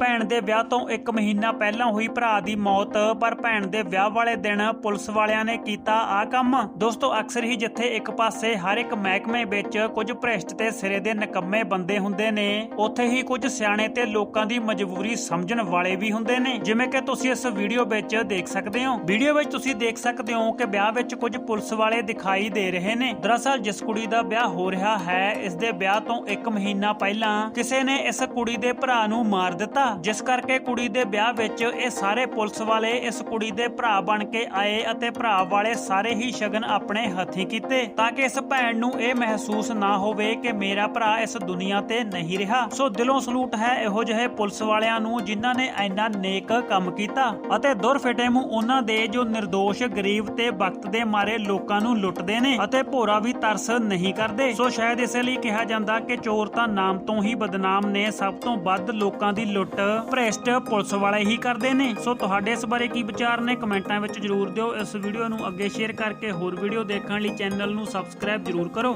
ਭੈਣ ਦੇ ਵਿਆਹ ਤੋਂ 1 ਮਹੀਨਾ ਪਹਿਲਾਂ ਹੋਈ ਭਰਾ ਦੀ ਮੌਤ, ਪਰ ਭੈਣ ਦੇ ਵਿਆਹ ਵਾਲੇ ਦਿਨ ਪੁਲਿਸ ਵਾਲਿਆਂ ਨੇ ਕੀਤਾ ਆ ਕੰਮ। ਦੋਸਤੋ, ਅਕਸਰ ਹੀ ਜਿੱਥੇ ਇੱਕ ਪਾਸੇ ਹਰ ਇੱਕ ਮਹਿਕਮੇ ਵਿੱਚ ਕੁਝ ਭ੍ਰਿਸ਼ਟ ਤੇ ਸਿਰੇ ਦੇ ਨਿਕੰਮੇ ਬੰਦੇ ਹੁੰਦੇ ਨੇ, ਉੱਥੇ ਹੀ ਕੁਝ ਸਿਆਣੇ ਤੇ ਲੋਕਾਂ ਦੀ ਮਜਬੂਰੀ ਸਮਝਣ ਵਾਲੇ ਵੀ ਹੁੰਦੇ ਨੇ। ਜਿਵੇਂ ਕਿ ਤੁਸੀਂ ਇਸ ਵੀਡੀਓ ਵਿੱਚ ਦੇਖ ਸਕਦੇ ਹੋ। ਵੀਡੀਓ ਵਿੱਚ ਤੁਸੀਂ ਦੇਖ ਸਕਦੇ ਹੋ ਕਿ ਵਿਆਹ ਵਿੱਚ ਕੁਝ ਪੁਲਿਸ ਵਾਲੇ ਦਿਖਾਈ ਦੇ ਰਹੇ ਨੇ। ਦਰਅਸਲ, ਜਿਸ ਕੁੜੀ ਦਾ ਵਿਆਹ ਹੋ ਰਿਹਾ ਹੈ, ਇਸ ਦੇ ਵਿਆਹ ਤੋਂ 1 ਮਹੀਨਾ ਪਹਿਲਾਂ ਕਿਸੇ ਨੇ ਇਸ ਕੁੜੀ ਦੇ ਭਰਾ ਨੂੰ ਮਾਰ ਦਿੱਤਾ। ਜਿਸ ਕਰਕੇ ਕੁੜੀ ਦੇ ਵਿਆਹ ਵਿੱਚ ਇਹ ਸਾਰੇ ਪੁਲਿਸ ਵਾਲੇ ਇਸ ਕੁੜੀ ਦੇ ਭਰਾ ਬਣ ਕੇ ਆਏ ਅਤੇ ਭਰਾ ਵਾਲੇ ਸਾਰੇ ਹੀ ਸ਼ਗਨ ਆਪਣੇ ਹੱਥੀਂ ਕੀਤੇ ਤਾਂ ਕਿ ਇਸ ਭੈਣ ਨੂੰ ਇਹ ਮਹਿਸੂਸ ਨਾ ਹੋਵੇ ਕਿ ਮੇਰਾ ਭਰਾ ਇਸ ਦੁਨੀਆ ਤੇ ਨਹੀਂ ਰਿਹਾ। ਸੋ ਦਿਲੋਂ ਸਲੂਟ ਹੈ ਇਹੋ ਜਿਹੇ ਪੁਲਿਸ ਵਾਲਿਆਂ ਨੂੰ ਜਿਨ੍ਹਾਂ ਨੇ ਇੰਨਾ ਨੇਕ ਕੰਮ ਕੀਤਾ ਅਤੇ ਦੁਰ ਫਿਟੇ ਮੂੰਹ ਉਹਨਾਂ ਦੇ ਜੋ નિર્ਦੋਸ਼ ਗਰੀਬ ਤੇ ਵਕਤ ਦੇ ਮਾਰੇ ਲੋਕਾਂ ਨੂੰ ਲੁੱਟਦੇ ਨੇ ਅਤੇ ਭੋਰਾ ਵੀ ਤਰਸ ਨਹੀਂ ਕਰਦੇ। ਸੋ ਸ਼ਾਇਦ ਇਸੇ ਲਈ ਕਿਹਾ ਜਾਂਦਾ ਕਿ ਚੋਰ ਤਾਂ ਨਾਮ ਤੋਂ ਹੀ ਬਦਨਾਮ ਨੇ, ਸਭ ਤੋਂ ਵੱਧ ਲੋਕਾਂ ਦੀ ਲੁੱਟ ਭ੍ਰਿਸ਼ਟ ਪੁਲਿਸ ਵਾਲੇ ਹੀ ਕਰਦੇ ਨੇ। ਸੋ ਤੁਹਾਡੇ ਇਸ ਬਾਰੇ ਕੀ ਵਿਚਾਰ ਨੇ ਕਮੈਂਟਾਂ ਵਿੱਚ ਜਰੂਰ ਦਿਓ। ਇਸ ਵੀਡੀਓ ਨੂੰ ਅੱਗੇ ਸ਼ੇਅਰ ਕਰਕੇ ਹੋਰ ਵੀਡੀਓ ਦੇਖਣ ਲਈ ਚੈਨਲ ਨੂੰ ਸਬਸਕ੍ਰਾਈਬ ਜਰੂਰ ਕਰੋ।